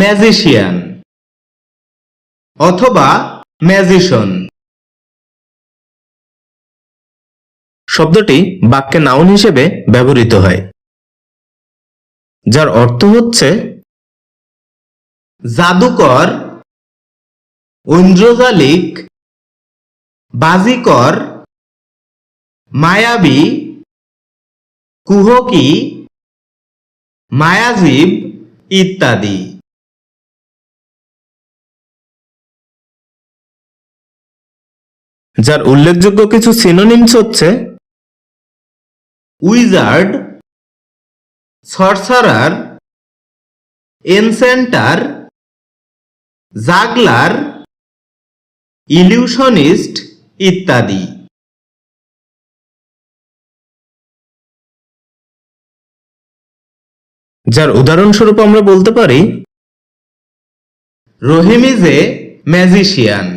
Magician অথবা ম্যাজিশন শব্দটি বাক্যে নাউন হিসেবে ব্যবহৃত হয়, যার অর্থ হচ্ছে জাদুকর, ঐন্দ্রজালিক, বাজিকর, মায়াবী, কুহকি, মায়াজীব ইত্যাদি। যার উল্লেখযোগ্য কিছু সিনোনিমস হচ্ছে উইজার্ড সরসারার এনসেন্টার জাগলার ইলিউশনিস্ট ইত্যাদি। যার উদাহরণস্বরূপ আমরা বলতে পারি রহিম ইজ এ ম্যাজিশিয়ান